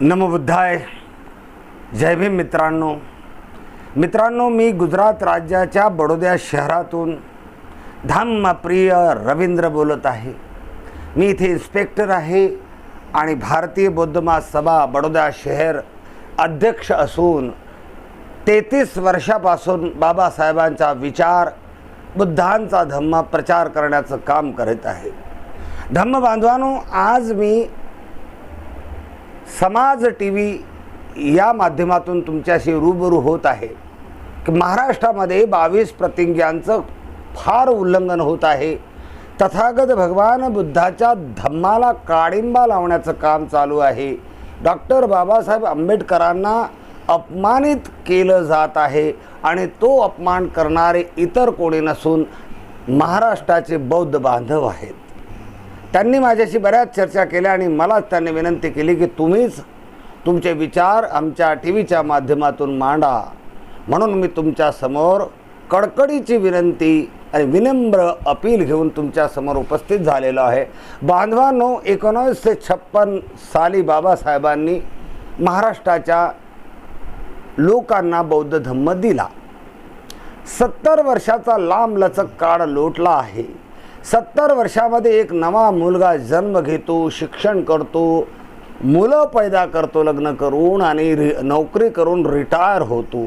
नमबुद्धाय जय भीम मित्रांनो. मित्रांनो मी गुजरात राज्याच्या बडोद्या शहरातून धामप्रिय रवींद्र बोलत आहे. मी इथे इन्स्पेक्टर आहे आणि भारतीय बौद्ध महासभा बडोदा शहर अध्यक्ष असून तेहतीस वर्षापासून बाबासाहेबांचा विचार बुद्धांचा धम्म प्रचार करण्याचं काम करत आहे. धम्म बांधवानो आज मी समाज टी व्ही या माध्यमातून तुमच्याशी रूबरू होत आहे. की महाराष्ट्रामध्ये बावीस प्रतिज्ञांचं फार उल्लंघन होत आहे. तथागत भगवान बुद्धाच्या धम्माला काळिंबा लावण्याचं काम चालू आहे. डॉक्टर बाबासाहेब आंबेडकरांना अपमानित केलं जात आहे आणि तो अपमान करणारे इतर कोणी नसून महाराष्ट्राचे बौद्ध बांधव आहेत. त्यांनी माझ्याशी बऱ्याच चर्चा केल्या आणि मलाच त्यांनी विनंती केली की तुम्हीच तुमचे विचार आमच्या टी व्हीच्या माध्यमातून मांडा. म्हणून मी तुमच्यासमोर कडकडीची विनंती आणि विनम्र अपील घेऊन तुमच्यासमोर उपस्थित झालेलो आहे. बांधवांनो एकोणावीसशे छप्पन साली बाबासाहेबांनी महाराष्ट्राच्या लोकांना बौद्ध धम्म दिला. सत्तर वर्षाचा लांब लचक काळ लोटला आहे. सत्तर वर्षामध्ये एक नवा मुलगा जन्म घेतो शिक्षण करतो मुलं पैदा करतो लग्न करून आणि रि नोकरी करून रिटायर होतो.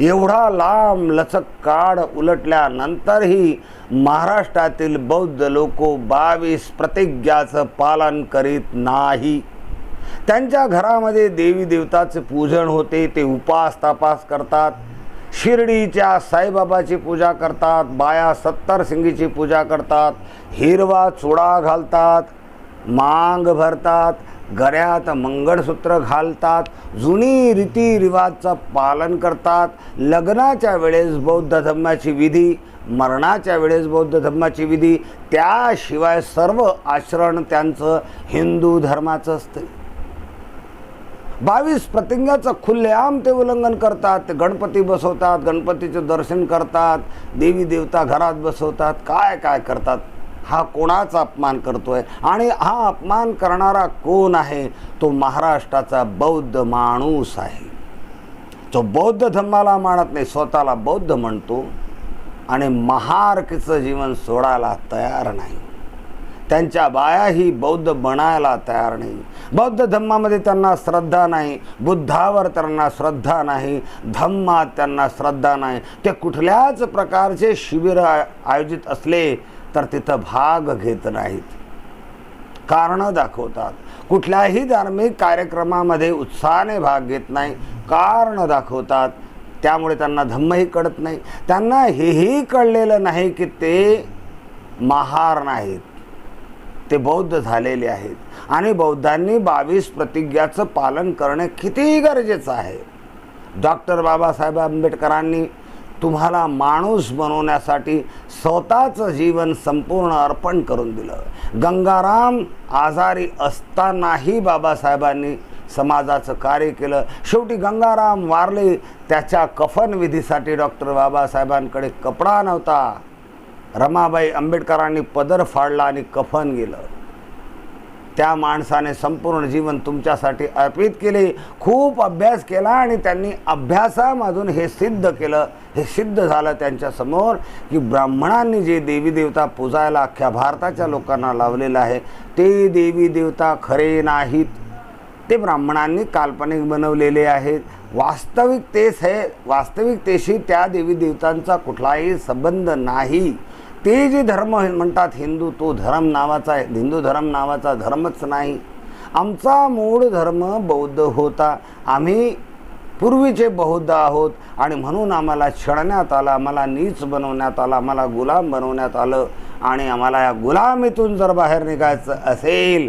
एवढा लांब लचक काळ उलटल्यानंतरही महाराष्ट्रातील बौद्ध लोक बावीस प्रतिज्ञाचं पालन करीत नाही. त्यांच्या घरामध्ये देवी देवताचे पूजन होते ते उपास तपास करतात. शिर्डीच्या साईबाबाची पूजा करतात बाया सत्तर सिंगीची पूजा करतात हिरवा चुडा घालतात मांग भरतात गऱ्यात मंगळसूत्र घालतात जुनी रीतिरिवाजचं पालन करतात. लग्नाच्या वेळेस बौद्ध धर्माची विधी मरणाच्या वेळेस बौद्ध धर्माची विधी त्याशिवाय सर्व आचरण त्यांचं हिंदू धर्माचं असतं. बावीस प्रतिज्ञाचं खुल्लेआम ते उल्लंघन करतात ते गणपती बसवतात गणपतीचं दर्शन करतात देवी देवता घरात बसवतात. काय काय करतात? हा कोणाचा अपमान करतोय? आणि हा अपमान करणारा कोण आहे? तो महाराष्ट्राचा बौद्ध माणूस आहे. जो बौद्ध धम्माला मानत नाही स्वतःला बौद्ध म्हणतो आणि महारकीचं जीवन सोडायला तयार नाही. त्यांच्या बायाही बौद्ध बनायला तयार नाही. बौद्ध धम्मामध्ये त्यांना श्रद्धा नाही बुद्धावर त्यांना श्रद्धा नाही धम्मात त्यांना श्रद्धा नाही. ते कुठल्याच प्रकारचे शिबिर आयोजित असले तर तिथं भाग घेत नाहीत. कारणं दाखवतात. कुठल्याही धार्मिक कार्यक्रमामध्ये उत्साहाने भाग घेत नाही. कारण दाखवतात. त्यामुळे त्यांना धम्मही कळत नाही. त्यांना हेही कळलेलं नाही की ते महार नाहीत. ते बौद्ध झालेले आहेत. आणि बौद्धांनी बावीस प्रतिज्ञाचं पालन करणे किती गरजेचं आहे. डॉक्टर बाबासाहेब आंबेडकरांनी तुम्हाला माणूस बनवण्यासाठी स्वतःचं जीवन संपूर्ण अर्पण करून दिलं. गंगाराम आजारी असतानाही बाबासाहेबांनी समाजाचं कार्य केलं. शेवटी गंगाराम वारले त्याच्या कफन विधीसाठी डॉक्टर बाबासाहेबांकडे कपडा नव्हता. रमाबाई आंबेडकरांनी पदर फाडला आणि कफन गेलं. त्या माणसाने संपूर्ण जीवन तुमच्यासाठी अर्पित केले खूप अभ्यास केला आणि त्यांनी अभ्यासामधून हे सिद्ध केलं. हे सिद्ध झालं त्यांच्यासमोर की ब्राह्मणांनी जे देवी देवता पूजायला अख्ख्या भारताच्या लोकांना लावलेलं आहे ते देवी देवता खरे नाहीत. ते ब्राह्मणांनी काल्पनिक बनवलेले आहेत. वास्तविकतेस हे वास्तविकतेशी त्या देवी देवतांचा कुठलाही संबंध नाही. ते जे धर्म म्हणतात हिंदू तो धर्म नावाचा आहे. हिंदू धर्म नावाचा धर्मच नाही. आमचा मूळ धर्म बौद्ध होता. आम्ही पूर्वीचे बौद्ध आहोत आणि म्हणून आम्हाला छळण्यात आलं आम्हाला नीच बनवण्यात आलं आम्हाला गुलाम बनवण्यात आलं आणि आम्हाला या गुलामीतून जर बाहेर निघायचं असेल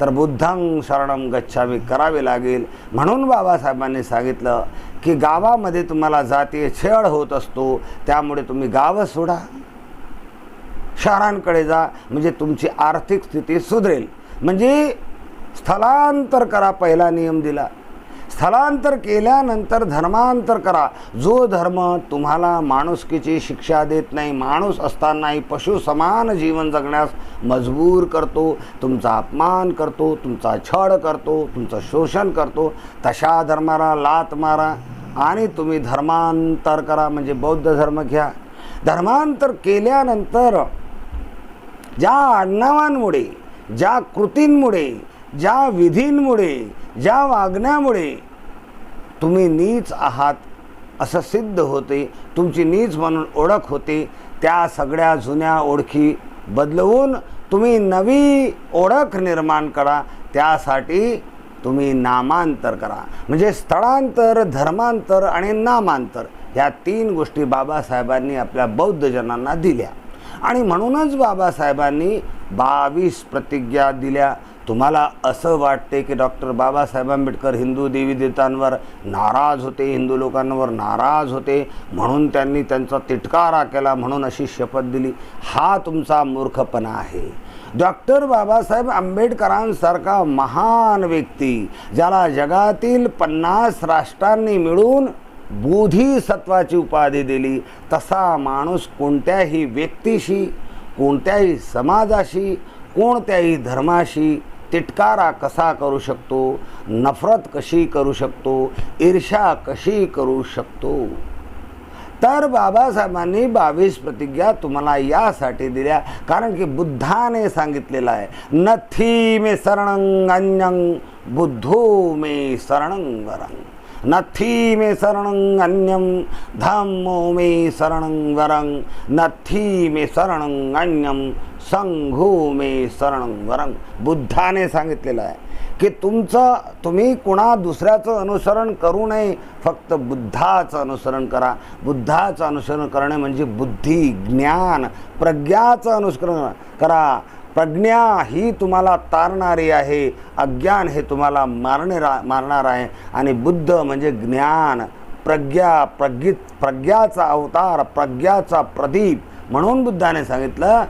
तर बुद्धं शरणम गच्छामी करावे लागेल. म्हणून बाबासाहेबांनी सांगितलं की गावामध्ये तुम्हाला जातीय छळ होत असतो त्यामुळे तुम्ही गावं सोडा. शहरांकडे जा म्हणजे तुमची आर्थिक स्थिती सुधरेल. म्हणजे स्थलांतर करा पहिला नियम दिला. स्थलांतर केल्यानंतर धर्मांतर करा. जो धर्म तुम्हाला माणुसकीची शिक्षा देत नाही माणूस असतानाही पशु समान जीवन जगण्यास मजबूर करतो तुमचा अपमान करतो तुमचा छळ करतो तुमचं शोषण करतो तशा धर्माला लात मारा आणि तुम्ही धर्मांतर करा. म्हणजे बौद्ध धर्म घ्या. धर्मांतर केल्यानंतर ज्या आडनावांमुळे ज्या कृतींमुळे ज्या विधींमुळे ज्या वागण्यामुळे तुम्ही नीच आहात असं सिद्ध होते तुमची नीच म्हणून ओळख होते त्या सगळ्या जुन्या ओळखी बदलवून तुम्ही नवी ओळख निर्माण करा त्यासाठी तुम्ही नामांतर करा. म्हणजे स्थळांतर धर्मांतर आणि नामांतर ह्या तीन गोष्टी बाबासाहेबांनी आपल्या बौद्धजनांना दिल्या. आणि म्हणूनच बाबासाहेबांनी बावीस प्रतिज्ञा दिल्या. तुम्हाला असं वाटते की डॉक्टर बाबासाहेब आंबेडकर हिंदू देवी देवतांवर नाराज होते हिंदू लोकांवर नाराज होते म्हणून त्यांनी त्यांचा तिटकारा केला म्हणून अशी शपथ दिली. हा तुमचा मूर्खपणा आहे. डॉक्टर बाबासाहेब आंबेडकरांसारखा महान व्यक्ती ज्याला जगातील पन्नास राष्ट्रांनी मिळून बोधिसत्वाची उपाधी दिली. तसा माणूस कोणत्याही व्यक्तीशी कोणत्याही समाजाशी कोणत्याही धर्माशी तिटकारा कसा करू शकतो? नफरत कशी करू शकतो? ईर्षा कशी करू शकतो? तर बाबासाहेबांनी बावीस प्रतिज्ञा तुम्हाला यासाठी दिल्या. कारण की बुद्धाने सांगितलेलं आहे नथी मे शरणं अन्यंग बुद्धो मे शरणंग रंग नथी मे शरणं अन्यं धम्मो मे शरणं वरं। नथी मे शरणं अन्यं संघो मे शरणं वरं। बुद्धाने सांगितलेलं आहे की तुमचं तुम्ही कुणा दुसऱ्याचं अनुसरण करू नये फक्त बुद्धाचं अनुसरण करा. बुद्धाचं अनुसरण करणे म्हणजे बुद्धी ज्ञान प्रज्ञाचं अनुसरण करा. प्रज्ञा ही तुम्हाला तारणारी आहे अज्ञान हे तुम्हाला मारणे मारणार आहे. आणि बुद्ध म्हणजे ज्ञान प्रज्ञा प्रज्ञित प्रज्ञाचा अवतार प्रज्ञाचा प्रदीप म्हणून बुद्धाने सांगितलं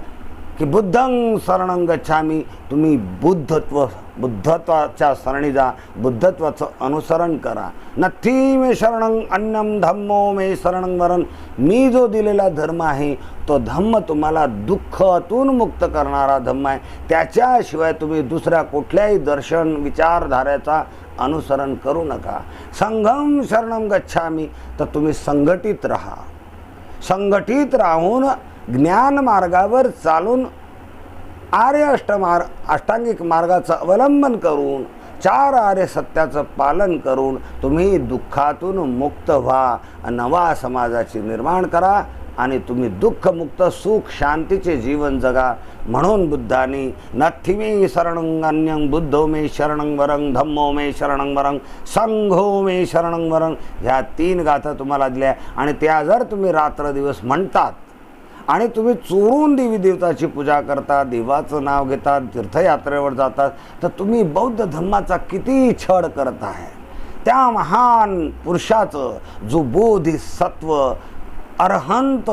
की बुद्धं शरणं गच्छामी तुम्ही बुद्धत्व बुद्धत्वाच्या सरणी जा बुद्धत्वाचं अनुसरण करा. नथी मे शरणं अन्नम धम्मो मे शरणं वरण मी जो दिलेला धर्म आहे तो धम्म तुम्हाला दुःखातून मुक्त करणारा धम्म आहे. त्याच्याशिवाय तुम्ही दुसऱ्या कुठल्याही दर्शन विचारधाऱ्याचा अनुसरण करू नका. संघम शरणं गच्छामी तर तुम्ही संघटित राहा. संघटित राहून ज्ञान मार्गावर चालून आर्य अष्टमार अष्टांगिक मार्गाचं अवलंबन करून चार आर्य सत्याचं पालन करून तुम्ही दुःखातून मुक्त व्हा. नवा समाजाची निर्माण करा आणि तुम्ही दुःखमुक्त सुख शांतीचे जीवन जगा. म्हणून बुद्धाने नथी मे शरणं बुद्धो मे शरणं वरं धम्मो मे शरणं संघो मे शरणं ह्या तीन गाथा तुम्हाला दिल्या. आणि त्या जर तुम्ही रात्र दिवस म्हणतात आणि तुम्ही चोरून देवी देवताची पूजा करता देवाचं नाव घेतात तीर्थयात्रेवर जातात तर तुम्ही बौद्ध धर्माचा किती छळ करत आहे. त्या महान पुरुषाचं जो बोधिसत्व अरहंत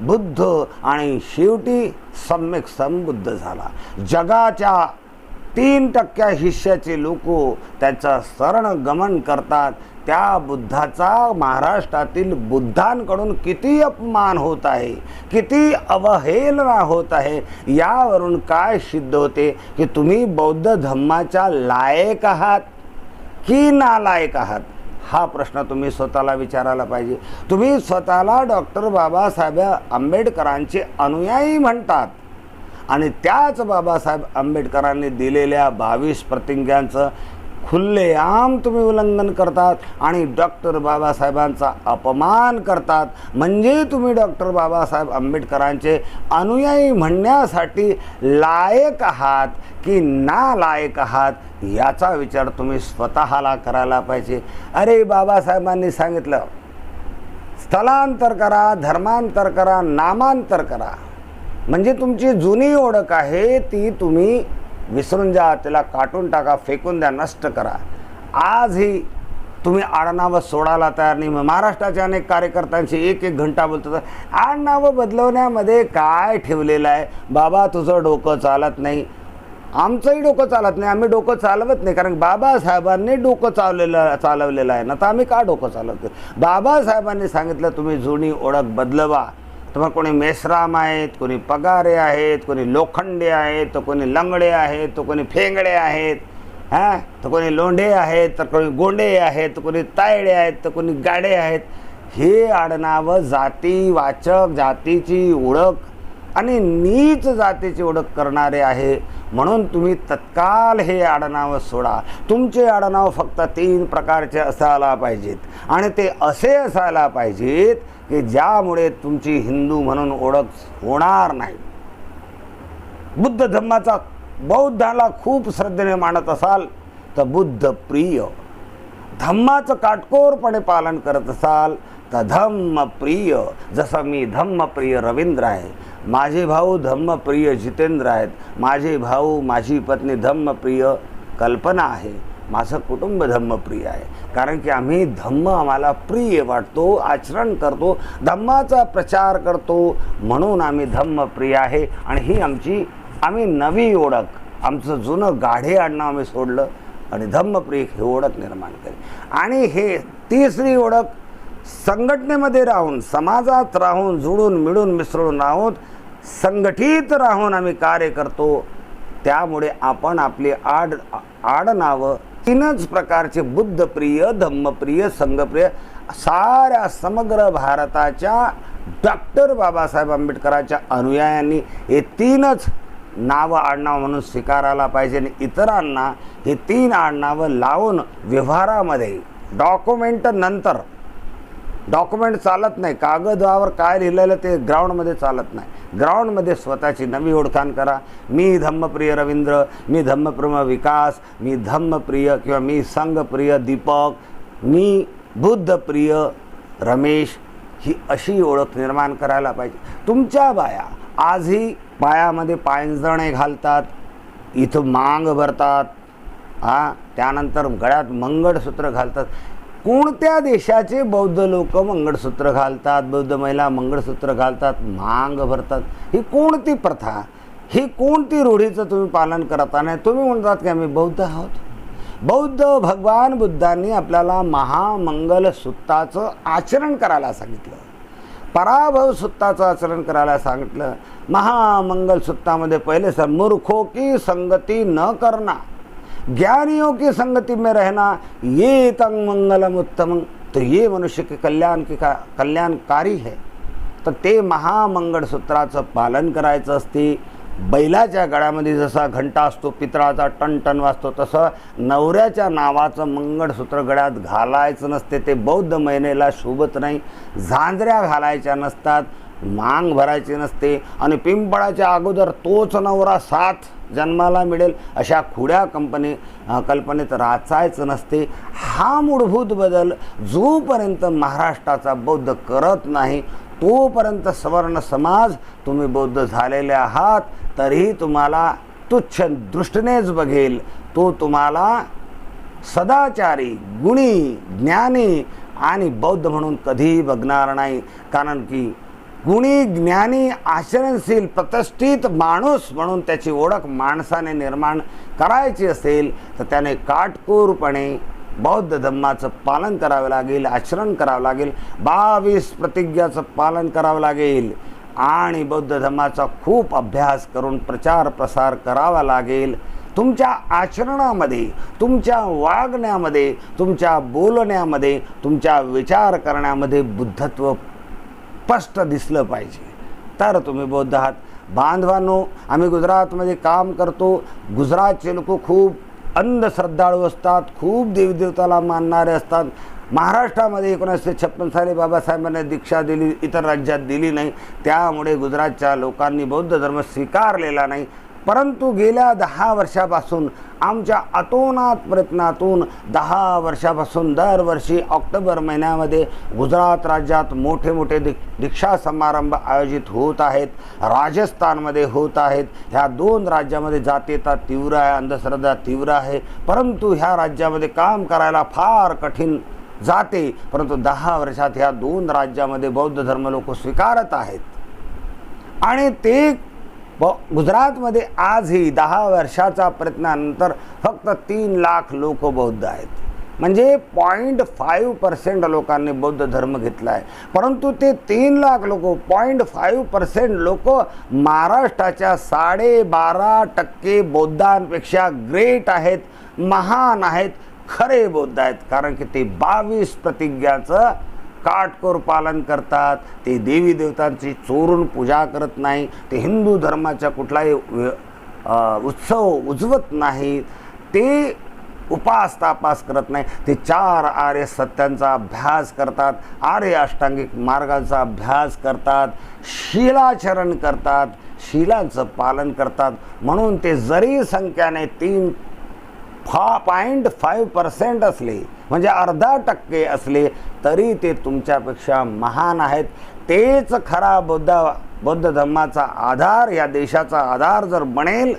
बुद्ध आणि शेवटी सम्यक संबुद्ध झाला. जगाच्या तीन टक्क्या हिश्श्याचे लोक त्याचं शरण गमन करतात त्या बुद्धाचा महाराष्ट्रातील बुद्धांकडून किती अपमान होत आहे किती अवहेलना होत आहे यावरून काय सिद्ध होते की तुम्ही बौद्ध धम्माच्या लायक आहात की नालायक आहात? हा प्रश्न तुम्ही स्वतःला विचारायला पाहिजे. तुम्ही स्वतःला डॉक्टर बाबासाहेब आंबेडकरांचे अनुयायी म्हणतात आणि त्याच बाबासाहेब आंबेडकरांनी दिलेल्या बावीस प्रतिज्ञांचं खुल्लेआम तुम्ही उल्लंघन करतात आणि डॉक्टर बाबासाहेबांचा अपमान करतात. म्हणजे तुम्ही डॉक्टर बाबासाहेब आंबेडकरांचे अनुयायी म्हणण्यासाठी लायक आहात की नालायक आहात याचा विचार तुम्ही स्वतःला करायला पाहिजे. अरे बाबासाहेबांनी सांगितलं स्थलांतर करा धर्मांतर करा नामांतर करा. म्हणजे तुमची जुनी ओळख आहे ती तुम्ही विसरून जा त्याला काटून टाका फेकून द्या नष्ट करा. आजही तुम्ही आडनावं सोडायला तयार नाही. महाराष्ट्राच्या अनेक कार्यकर्त्यांशी एक एक घंटा बोलतो आडनावं बदलवण्यामध्ये काय ठेवलेलं आहे? बाबा तुझं डोकं चालत नाही. आमचंही डोकं चालत नाही. आम्ही डोकं चालवत नाही. कारण बाबासाहेबांनी डोकं चालवलेलं चालवलेलं आहे. ना तर आम्ही का डोकं चालवतो बाबासाहेबांनी सांगितलं तुम्ही जुनी ओळख बदलवा. तर मग कोणी मेसराम आहेत कोणी पगारे आहेत कोणी लोखंडे आहेत तर कोणी लंगडे आहेत तर कोणी फेंगडे आहेत हां? तर कोणी लोंढे आहेत तर कोणी गोंडे आहेत तर कोणी तायडे आहेत तर कोणी गाडे आहेत. हे आडनावं जातीवाचक जातीची ओळख आणि नीच जातीची ओळख करणारे आहे. म्हणून तुम्ही तत्काल हे आडनावं सोडा. तुमचे आडनाव फक्त तीन प्रकारचे असायला पाहिजेत आणि ते असे असायला पाहिजेत की ज्यामुळे तुमची हिंदू म्हणून ओळख होणार नाही. बुद्ध धम्माचा बौद्धाला खूप श्रद्धेने मानत असाल तर बुद्ध प्रिय. धम्माचं काटकोरपणे पालन करत असाल तर धम्मप्रिय जसं मी धम्मप्रिय रवींद्र आहे माझे भाऊ धम्मप्रिय जितेंद्र आहेत माझे भाऊ माझी पत्नी धम्मप्रिय कल्पना आहे. माझं कुटुंब धम्मप्रिय आहे. कारण की आम्ही धम्म आम्हाला प्रिय वाटतो आचरण करतो धम्माचा प्रचार करतो. म्हणून आम्ही धम्मप्रिय आहे. आणि ही आमची आम्ही नवी ओळख आमचं जुनं गाढे आणणं आम्ही सोडलं आणि धम्मप्रिय ही ओळख निर्माण केली. आणि हे तिसरी ओळख संघटनेमध्ये राहून समाजात राहून जुळून मिळून मिसळून राहून संघटित राहून आम्ही कार्य करतो. त्यामुळे आपण आपली आड आडनावं तीनच प्रकारचे बुद्धप्रिय धम्मप्रिय संघप्रिय साऱ्या समग्र भारताच्या डॉक्टर बाबासाहेब आंबेडकरांच्या अनुयायांनी हे तीनच नावं आडनाव म्हणून स्वीकारायला पाहिजे आणि इतरांना हे तीन आडनावं लावून व्यवहारामध्ये डॉक्युमेंट नंतर डॉक्युमेंट चालत नाही. कागदावर काय लिहिलेलं ते ग्राउंडमध्ये चालत नाही. ग्राउंडमध्ये स्वतःची नवी ओळखाण करा. मी धम्मप्रिय रवींद्र मी धम्मप्रिय विकास मी धम्मप्रिय किंवा मी संघप्रिय दीपक मी बुद्धप्रिय रमेश ही अशी ओळख निर्माण करायला पाहिजे. तुमच्या बाया आजही पायामध्ये पायंजणे घालतात इथं मांग भरतात हां? त्यानंतर गळ्यात मंगळसूत्र घालतात. कोणत्या देशाचे बौद्ध लोक मंगळसूत्र घालतात बौद्ध महिला मंगळसूत्र घालतात मांग भरतात? ही कोणती प्रथा? ही कोणती रूढीचं तुम्ही पालन करता नाही तुम्ही म्हणतात की आम्ही बौद्ध आहोत. बौद्ध भगवान बुद्धांनी आपल्याला महामंगल सुत्ताचं आचरण करायला सांगितलं. पराभव सुत्ताचं आचरण करायला सांगितलं. महामंगल सुत्तामध्ये पहिले सर मूर्खो की संगती न करणार ज्ञानियों की संगति में रहना ये तंग मंगलम उत्तम। तो ये मनुष्य के कल्याण की का कल्याणकारी है। तर ते महामंगळसूत्राचं पालन करायचं असते बैलाच्या गळ्यामध्ये जसा घंटा असतो पितळाचा टन टन वाजतो तसं नवऱ्याच्या नावाचं मंगळसूत्र गळ्यात घालायचं नसते ते बौद्ध महिनेला शोभत नाही झांजऱ्या घालायच्या नसतात मांग भरायची नसते आणि पिंपळाच्या अगोदर तोच नवरा साथ जन्माला मिळेल अशा खुड्या कंपनी कल्पनेत राचायचं नसते. हा मूलभूत बदल जोपर्यंत महाराष्ट्राचा बौद्ध करत नाही तोपर्यंत सवर्ण समाज तुम्ही बौद्ध झालेले आहात तरीही तुम्हाला तुच्छ दृष्टीनेच बघेल. तो तुम्हाला सदाचारी गुणी ज्ञानी आणि बौद्ध म्हणून कधीही बघणार नाही. कारण की गुणी ज्ञानी आचरणशील प्रतिष्ठित माणूस म्हणून त्याची ओळख माणसाने निर्माण करायची असेल तर त्याने काटकोरपणे बौद्ध धम्माचं पालन करावं लागेल आचरण करावं लागेल बावीस प्रतिज्ञाचं पालन करावं लागेल आणि बौद्ध धर्माचा खूप अभ्यास करून प्रचार प्रसार करावा लागेल. तुमच्या आचरणामध्ये तुमच्या वागण्यामध्ये तुमच्या बोलण्यामध्ये तुमच्या विचार करण्यामध्ये बुद्धत्व स्पष्ट दिसलं पाहिजे. तर तुम्ही बौद्ध आहात. बांधवांनो आम्ही गुजरातमध्ये काम करतो. गुजरातचे लोक खूप अंधश्रद्धाळू असतात खूप देवदेवताला मानणारे असतात. महाराष्ट्रामध्ये एकोणीसशे छप्पन साली बाबासाहेबांनी दीक्षा दिली इतर राज्यात दिली नाही. त्यामुळे गुजरातच्या लोकांनी बौद्ध धर्म स्वीकारलेला नाही. परंतु गेल्या दहा वर्षापासून आमच्या अतोनात प्रयत्नातून दहा वर्षापासून दरवर्षी ऑक्टोबर महिन्यामध्ये गुजरात राज्यात मोठे मोठे दि दीक्षा समारंभ आयोजित होत आहेत राजस्थानमध्ये होत आहेत. ह्या दोन राज्यामध्ये जातीयता तीव्र आहे अंधश्रद्धा तीव्र आहे. परंतु ह्या राज्यामध्ये काम करायला फार कठीण जाते. परंतु दहा वर्षात ह्या दोन राज्यामध्ये बौद्ध धर्म लोक स्वीकारत आहेत. आणि ते ब गुजरातमध्ये आजही दहा वर्षाचा प्रयत्नानंतर फक्त तीन लाख लोक बौद्ध आहेत. म्हणजे पॉईंट फाईव्ह पर्सेंट लोकांनी बौद्ध धर्म घेतला आहे. परंतु ते तीन लाख लोक पॉईंट फाईव्ह पर्सेंट लोक महाराष्ट्राच्या साडेबारा टक्के बौद्धांपेक्षा ग्रेट आहेत महान आहेत खरे बौद्ध आहेत. कारण की ते बावीस प्रतिज्ञाचं काटकोर पालन करतात ते देवी देवतांची चोरून पूजा करत नाही ते हिंदू धर्माच्या कुठलाही उत्सव उजवत नाहीत ते उपास तापास करत नाही ते चार आर्य सत्यांचा अभ्यास करतात आर्य अष्टांगिक मार्गाचा अभ्यास करतात शिलाचरण करतात शिलांचं पालन करतात म्हणून ते जरी संख्याने तीन फा पॉईंट फाईव्ह पर्सेंट असले म्हणजे अर्धा टक्के असले तरी ते तुमच्यापेक्षा महान आहेत. तेच खरा बौद्ध बौद्ध धर्माचा आधार या देशाचा आधार जर बनेल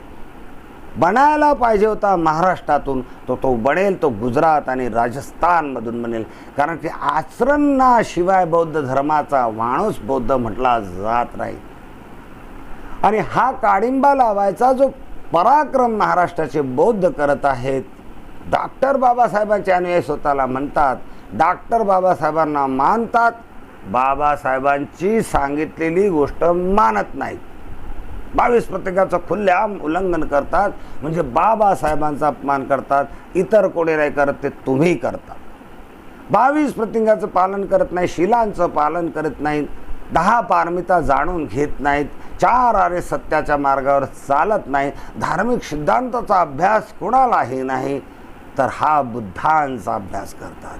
बनायला पाहिजे होता महाराष्ट्रातून तो तो बनेल तो गुजरात आणि राजस्थानमधून बनेल. कारण की आचरणाशिवाय बौद्ध धर्माचा माणूस बौद्ध म्हटला जात नाही. आणि हा काडिंबा लावायचा जो पराक्रम महाराष्ट्राचे बौद्ध करत आहेत. डॉक्टर बाबासाहेबांचे अनुयायी स्वतःला म्हणतात डॉक्टर बाबासाहेबांना मानतात. बाबासाहेबांची सांगितलेली गोष्ट मानत नाहीत. बावीस प्रत्येकाचं खुल्या उल्लंघन करतात. म्हणजे बाबासाहेबांचा अपमान करतात. इतर कोणी नाही करत ते तुम्ही करता. बावीस प्रतिज्ञाचं पालन करत नाही शिलांचं पालन करत नाहीत. दहा पारमिता जाणून घेत नाहीत. चार आरे सत्याच्या मार्गावर चालत नाही. धार्मिक सिद्धांताचा अभ्यास कोणालाही नाही तर हा बुद्धांचा अभ्यास करतात.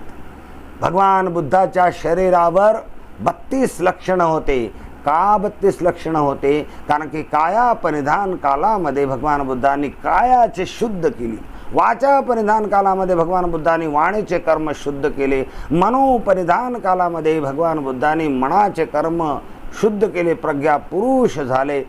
भगवान बुद्धाच्या शरीरावर बत्तीस लक्षणं होते. का बत्तीस लक्षणं होते? कारण की काया परिधान कालामध्ये भगवान बुद्धांनी कायाचे शुद्ध केली. वाचा परिधान कालामध्ये भगवान बुद्धांनी वाणीचे कर्म शुद्ध केले. मनो परिधान कालामध्ये भगवान बुद्धांनी मनाचे कर्म शुद्ध केले. प्रज्ञा पुरुष झाले.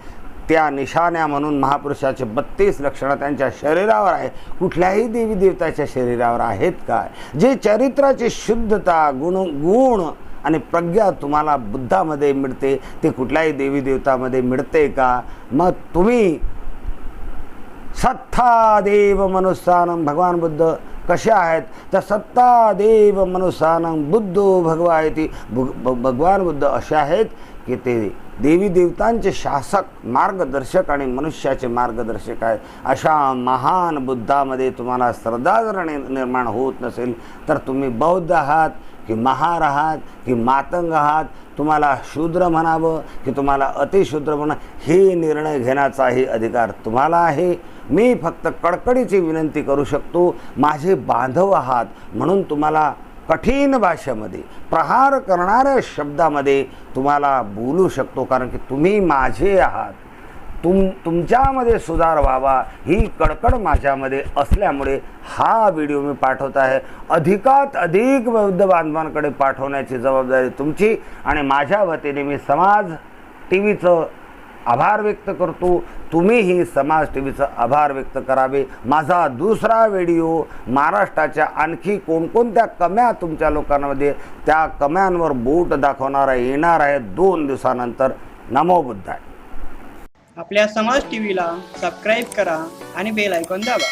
त्या निशाण्या म्हणून महापुरुषाचे बत्तीस लक्षणं त्यांच्या शरीरावर आहे कुठल्याही देवी देवताच्या शरीरावर आहेत काय जे चरित्राची शुद्धता गुण गुण आणि प्रज्ञा तुम्हाला बुद्धामध्ये मिळते ते कुठल्याही देवी देवतामध्ये मिळते का? मग तुम्ही सत्ता देव मनुष्यानं भगवान बुद्ध कसे आहेत? तर सत्ता देव मनुष्यानं बुद्धो भगवा ती भगवान बुद्ध असे आहेत की ते देवी देवतांचे शासक मार्गदर्शक आणि मनुष्याचे मार्गदर्शक आहे अशा महान बुद्धामध्ये तुम्हाला श्रद्धा जर निर्माण होत नसेल तर तुम्ही बौद्ध आहात की महार आहात की मातंग आहात तुम्हाला शूद्र म्हणावं की तुम्हाला अतिशूद्र म्हणा हे निर्णय घेण्याचाही अधिकार तुम्हाला आहे. मी फक्त कडकडीची विनंती करू शकतो माझे बांधव आहात म्हणून तुम्हाला कठीण भाषेमध्ये प्रहार करणाऱ्या शब्दामध्ये तुम्हाला बोलू शकतो. कारण की तुम्ही माझे आहात. तुम तुमच्यामध्ये सुधार व्हावा ही कडकड माझ्यामध्ये असल्यामुळे हा व्हिडिओ मी पाठवत आहे. अधिकात अधिक बौद्ध बांधवांकडे पाठवण्याची जबाबदारी तुमची आणि माझ्या वतीने मी समाज टी व्हीचं आभार व्यक्त करतो. तुम्हीही समाज टी व्हीचं आभार व्यक्त करावे. माझा दुसरा व्हिडिओ महाराष्ट्राच्या आणखी कोणकोणत्या कम्या तुमच्या लोकांमध्ये त्या कम्यांवर बोट दाखवणारा येणार आहे दोन दिवसानंतर. नमो बुद्धाय. आपल्या समाज टीव्हीला सबस्क्राईब करा आणि बेल ऐकून दाबा.